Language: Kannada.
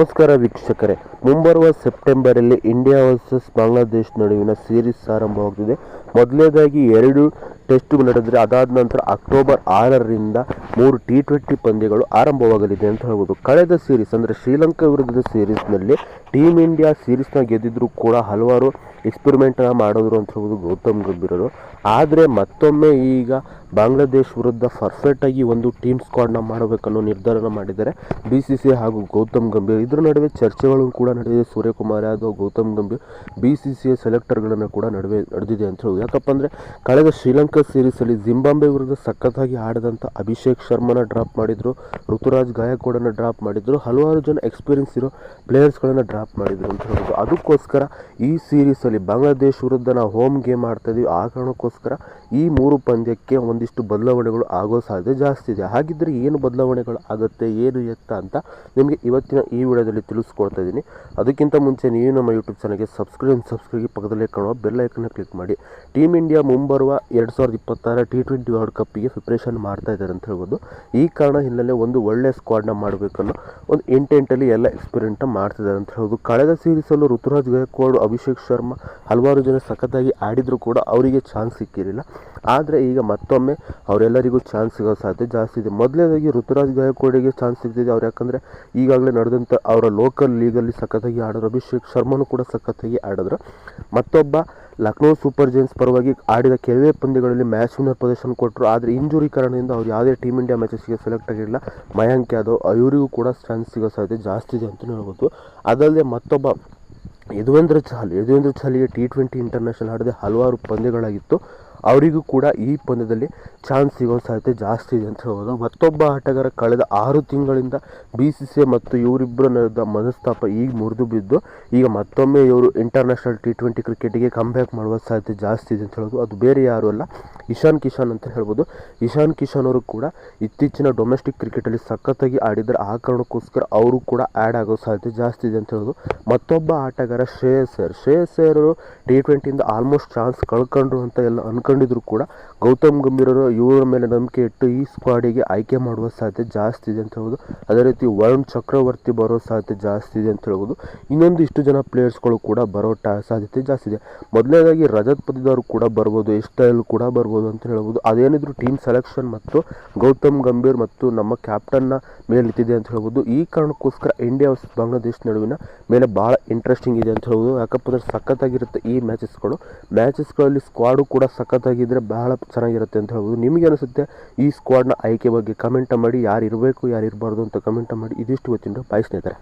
ನಮಸ್ಕಾರ ವೀಕ್ಷಕರೇ. ಮುಂಬರುವ ಸೆಪ್ಟೆಂಬರಲ್ಲಿ ಇಂಡಿಯಾ ವರ್ಸಸ್ ಬಾಂಗ್ಲಾದೇಶ್ ನಡುವಿನ ಸೀರೀಸ್ ಆರಂಭವಾಗುತ್ತಿದೆ ಮೊದಲನೇದಾಗಿ ಎರಡು ಟೆಸ್ಟ್ಗಳು ನಡೆದರೆ ಅದಾದ ನಂತರ ಅಕ್ಟೋಬರ್ ಆರರಿಂದ ಮೂರು ಟಿ ಟ್ವೆಂಟಿ ಪಂದ್ಯಗಳು ಆರಂಭವಾಗಲಿದೆ ಅಂತ ಹೇಳ್ಬೋದು. ಕಳೆದ ಸೀರೀಸ್ ಅಂದರೆ ಶ್ರೀಲಂಕಾ ವಿರುದ್ಧದ ಸೀರೀಸ್ನಲ್ಲಿ ಟೀಮ್ ಇಂಡಿಯಾ ಸೀರೀಸ್ನ ಗೆದ್ದಿದ್ರು ಕೂಡ ಹಲವಾರು ಎಕ್ಸ್ಪೆರಿಮೆಂಟ್ನ ಮಾಡಿದ್ರು ಅಂತ ಹೇಳ್ಬೋದು ಗೌತಮ್ ಗಂಭೀರರು. ಆದರೆ ಮತ್ತೊಮ್ಮೆ ಈಗ ಬಾಂಗ್ಲಾದೇಶ್ ವಿರುದ್ಧ ಪರ್ಫೆಕ್ಟಾಗಿ ಒಂದು ಟೀಮ್ ಸ್ಕ್ವಾಡ್ನ ಮಾಡಬೇಕನ್ನೋ ನಿರ್ಧಾರನ ಮಾಡಿದ್ದಾರೆ. ಬಿ ಸಿ ಸಿ ಹಾಗೂ ಗೌತಮ್ ಗಂಭೀರ್. ಇದರ ನಡುವೆ ಚರ್ಚೆಗಳು ಕೂಡ ನಡೆದಿದೆ. Suryakumar Yadav, Gautam Gambhir B C C ಸೆಲೆಕ್ಟರ್ಗಳನ್ನು ಕೂಡ ನಡುವೆ ನಡೆದಿದೆ ಅಂತ ಹೇಳಿ ಯಾಕಪ್ಪ ಅಂದರೆ ಕಳೆದ ಶ್ರೀಲಂಕಾ ಸೀರೀಸಲ್ಲಿ ಜಿಂಬಾಬ್ವೆ ವಿರುದ್ಧ ಸಖತ್ತಾಗಿ ಆಡಿದಂಥ ಅಭಿಷೇಕ್ ಶರ್ಮನ ಡ್ರಾಪ್ ಮಾಡಿದ್ರು. ಋತುರಾಜ್ ಗಾಯಕ್ವಾಡನ್ನು ಡ್ರಾಪ್ ಮಾಡಿದ್ರು. ಹಲವಾರು ಜನ ಎಕ್ಸ್ಪೀರಿಯನ್ಸ್ ಇರೋ ಪ್ಲೇಯರ್ಸ್ಗಳನ್ನು ಡ್ರಾಪ್ ಮಾಡಿದ್ರು ಅಂತ ಹೇಳ್ಬೋದು ಅದಕ್ಕೋಸ್ಕರ ಈ ಸೀರೀಸಲ್ಲಿ ಬಾಂಗ್ಲಾದೇಶ್ ವಿರುದ್ಧ ನಾವು ಹೋಮ್ ಗೇಮ್ ಆಡ್ತಾ ಇದೀವಿ. ಆ ಕಾರಣಕ್ಕೋಸ್ಕರ ಈ ಮೂರು ಪಂದ್ಯಕ್ಕೆ ಒಂದಿಷ್ಟು ಬದಲಾವಣೆಗಳು ಆಗೋ ಸಾಧ್ಯತೆ ಜಾಸ್ತಿ ಇದೆ. ಹಾಗಿದ್ದರೆ ಏನು ಬದಲಾವಣೆಗಳು ಆಗುತ್ತೆ, ಏನು ಎತ್ತ ಅಂತ ನಿಮಗೆ ಇವತ್ತಿನ ಈ ವಿಡಿಯೋದಲ್ಲಿ ತಿಳಿಸ್ಕೊಡ್ತಾ ಇದ್ದೀನಿ. ಅದಕ್ಕಿಂತ ಮುಂಚೆ ನೀವು ನಮ್ಮ ಯೂಟ್ಯೂಬ್ ಚಾನಲ್ಗೆ ಸಬ್ಸ್ಕ್ರೈಬ್ ಸಬ್ಸ್ಕ್ರೈಬ್ ಪಕ್ಕದಲ್ಲೇ ಕಾಣುವ ಬೆಲ್ ಐಕನ್ನ ಕ್ಲಿಕ್ ಮಾಡಿ. ಟೀಮ್ ಇಂಡಿಯಾ ಮುಂಬರುವ ಎರಡು ಸಾವಿರದ ಇಪ್ಪತ್ತಾರ ಟಿ ಟ್ವೆಂಟಿ ವರ್ಲ್ಡ್ ಕಪ್ಪಿಗೆ ಪ್ರಿಪ್ರೇಷನ್ ಮಾಡ್ತಾ ಇದ್ದಾರೆ ಅಂತ ಹೇಳ್ಬೋದು. ಈ ಕಾರಣ ಹಿನ್ನೆಲೆ ಒಂದು ಒಳ್ಳೆಯ ಸ್ಕ್ವಾಡ್ನ ಮಾಡಬೇಕನ್ನೋ ಒಂದು ಇಂಟೆಂಟಲ್ಲಿ ಎಲ್ಲ ಎಕ್ಸ್ಪೆರಿಮೆಂಟ್ನ ಮಾಡ್ತಿದ್ದಾರೆ ಅಂತ ಹೇಳ್ಬೋದು. ಕಳೆದ ಸೀರೀಸಲ್ಲೂ ಋತುರಾಜ್ ಗಾಯಕ್ವಾಡ್, ಅಭಿಷೇಕ್ ಶರ್ಮಾ ಹಲವಾರು ಜನ ಸಖತ್ತಾಗಿ ಆಡಿದರೂ ಕೂಡ ಅವರಿಗೆ ಚಾನ್ಸ್ ಸಿಕ್ಕಿರಲಿಲ್ಲ. ಆದರೆ ಈಗ ಮತ್ತೊಮ್ಮೆ ಅವರೆಲ್ಲರಿಗೂ ಚಾನ್ಸ್ ಸಿಗೋ ಸಾಧ್ಯತೆ ಜಾಸ್ತಿ ಇದೆ. ಮೊದಲನೇದಾಗಿ ಋತುರಾಜ್ ಗಾಯಕ್ವಾಡಿಗೆ ಚಾನ್ಸ್ ಸಿಗ್ತಿದೆ. ಅವ್ರು ಯಾಕಂದರೆ ಈಗಾಗಲೇ ನಡೆದಂಥ ಅವರ ಲೋಕಲ್ ಲೀಗಲ್ಲಿ ಸಖತ್ತಾಗಿ ಆಡಿದ್ರು. ಅಭಿಷೇಕ್ ಶರ್ಮನು ಕೂಡ ಸಖತ್ತಾಗಿ ಆಡಿದ್ರು. ಮತ್ತೊಬ್ಬ ಲಕ್ನೋ ಸೂಪರ್ ಜೈನ್ಸ್ ಪರವಾಗಿ ಆಡಿದ ಕೆಲವೇ ಪಂದ್ಯಗಳಲ್ಲಿ ಮ್ಯಾಚ್ ವಿನ್ನರ್ ಪ್ರದರ್ಶನ ಕೊಟ್ಟರು ಆದರೆ ಇಂಜುರಿ ಕಾರಣದಿಂದ ಅವ್ರು ಯಾವುದೇ ಟೀಮ್ ಇಂಡಿಯಾ ಮ್ಯಾಚಸ್ಗೆ ಸೆಲೆಕ್ಟ್ ಆಗಿರಲಿಲ್ಲ ಮಯಾಂಕ್ ಯಾದವ್ ಇವರಿಗೂ ಕೂಡ ಚಾನ್ಸ್ ಸಿಗೋ ಸಾಧ್ಯತೆ ಜಾಸ್ತಿ ಇದೆ ಅಂತಲೇ ಹೇಳ್ಬೋದು. ಅದಲ್ಲದೆ ಮತ್ತೊಬ್ಬ ಯದುವೇಂದ್ರ ಚಹಲ್, ಯದುವೇಂದ್ರ ಚಹಲ್ಗೆ ಟಿ ಟ್ವೆಂಟಿ ಇಂಟರ್ನ್ಯಾಷನಲ್ ಆಡದೆ ಹಲವಾರು ಪಂದ್ಯಗಳಾಗಿತ್ತು. ಅವರಿಗೂ ಕೂಡ ಈ ಪಂದ್ಯದಲ್ಲಿ ಚಾನ್ಸ್ ಸಿಗೋ ಸಾಧ್ಯತೆ ಜಾಸ್ತಿ ಇದೆ ಅಂತ ಹೇಳ್ಬೋದು. ಮತ್ತೊಬ್ಬ ಆಟಗಾರ ಕಳೆದ ಆರು ತಿಂಗಳಿಂದ ಬಿ ಸಿ ಸಿ ಮತ್ತು ಇವರಿಬ್ಬರ ನಡೆದ ಮನಸ್ತಾಪ ಈಗ ಮುರಿದು ಬಿದ್ದು, ಈಗ ಮತ್ತೊಮ್ಮೆ ಇವರು ಇಂಟರ್ನ್ಯಾಷನಲ್ ಟಿ ಟ್ವೆಂಟಿ ಕ್ರಿಕೆಟಿಗೆ ಕಮ್ಬ್ಯಾಕ್ ಮಾಡುವ ಸಾಧ್ಯತೆ ಜಾಸ್ತಿ ಇದೆ ಅಂತ ಹೇಳೋದು ಅದು ಬೇರೆ ಯಾರು ಅಲ್ಲ, ಇಶಾನ್ ಕಿಶಾನ್ ಅಂತ ಹೇಳ್ಬೋದು. ಇಶಾನ್ ಕಿಶಾನ್ ಅವರು ಕೂಡ ಇತ್ತೀಚಿನ ಡೊಮೆಸ್ಟಿಕ್ ಕ್ರಿಕೆಟಲ್ಲಿ ಸಖತ್ತಾಗಿ ಆಡಿದರೆ ಆ ಕಾರಣಕ್ಕೋಸ್ಕರ ಅವರು ಕೂಡ ಆ್ಯಡ್ ಆಗೋ ಸಾಧ್ಯತೆ ಜಾಸ್ತಿ ಇದೆ ಅಂತ ಹೇಳೋದು ಮತ್ತೊಬ್ಬ ಆಟಗಾರ Shreyas sir. Shreyas sir T ಟ್ವೆಂಟಿಯಿಂದ almost chance ಕಳ್ಕೊಂಡ್ರು ಅಂತ ಎಲ್ಲ ಅನ್ಕೊಂಡಿದ್ರು ಕೂಡ ಗೌತಮ್ ಗಂಭೀರರು ಇವರ ಮೇಲೆ ನಂಬಿಕೆ ಇಟ್ಟು ಈ ಸ್ಕ್ವಾಡಿಗೆ ಆಯ್ಕೆ ಮಾಡುವ ಸಾಧ್ಯತೆ ಜಾಸ್ತಿ ಇದೆ ಅಂತ ಹೇಳ್ಬೋದು. ಅದೇ ರೀತಿ ವರುಣ್ ಚಕ್ರವರ್ತಿ ಬರೋ ಸಾಧ್ಯತೆ ಜಾಸ್ತಿ ಇದೆ ಅಂತ ಹೇಳ್ಬೋದು. ಇನ್ನೊಂದು ಇಷ್ಟು ಜನ ಪ್ಲೇಯರ್ಸ್ಗಳು ಕೂಡ ಬರೋ ಸಾಧ್ಯತೆ ಜಾಸ್ತಿ ಇದೆ. ಮೊದಲನೇದಾಗಿ ರಜತ್ ಪತಿದಾರ್ ಕೂಡ ಬರ್ಬೋದು ಸ್ಟೈಲ್ ಕೂಡ ಬರ್ಬೋದು ಅಂತ ಹೇಳ್ಬೋದು. ಅದೇನಿದ್ರು ಟೀಮ್ ಸೆಲೆಕ್ಷನ್ ಮತ್ತು ಗೌತಮ್ ಗಂಭೀರ್ ಮತ್ತು ನಮ್ಮ ಕ್ಯಾಪ್ಟನ್ನ ಮೇಲೆ ನಿಂತಿದೆ ಅಂತ ಹೇಳ್ಬೋದು. ಈ ಕಾರಣಕ್ಕೋಸ್ಕರ ಇಂಡಿಯಾ ವರ್ಸಸ್ ಬಾಂಗ್ಲಾದೇಶ್ ನಡುವಿನ ಮೇಲೆ ಭಾಳ ಇಂಟ್ರೆಸ್ಟಿಂಗ್ ಇದೆ ಅಂತ ಹೇಳ್ಬೋದು. ಯಾಕಪ್ಪ ಅಂದ್ರೆ ಸಖತ್ತಾಗಿರುತ್ತೆ ಈ ಮ್ಯಾಚಸ್ಗಳು ಮ್ಯಾಚಸ್ಗಳಲ್ಲಿ ಸ್ಕ್ವಾಡು ಕೂಡ ಸಖತ್ತಾಗಿದ್ದರೆ ಬಹಳ ಚೆನ್ನಾಗಿರುತ್ತೆ ಅಂತ ಹೇಳ್ಬೋದು. ನಿಮಗೆ ಅನಿಸುತ್ತೆ ಈ ಸ್ಕ್ವಾಡ್ನ ಆಯ್ಕೆ ಬಗ್ಗೆ ಕಮೆಂಟ್ ಮಾಡಿ, ಯಾರು ಇರಬೇಕು, ಯಾರು ಇರಬಾರ್ದು ಅಂತ ಕಮೆಂಟ್ ಮಾಡಿ, ಇದಿಷ್ಟು ಗೊತ್ತಿಂದ ಬಾಯ್ ಸ್ನೇಹಿತರೆ.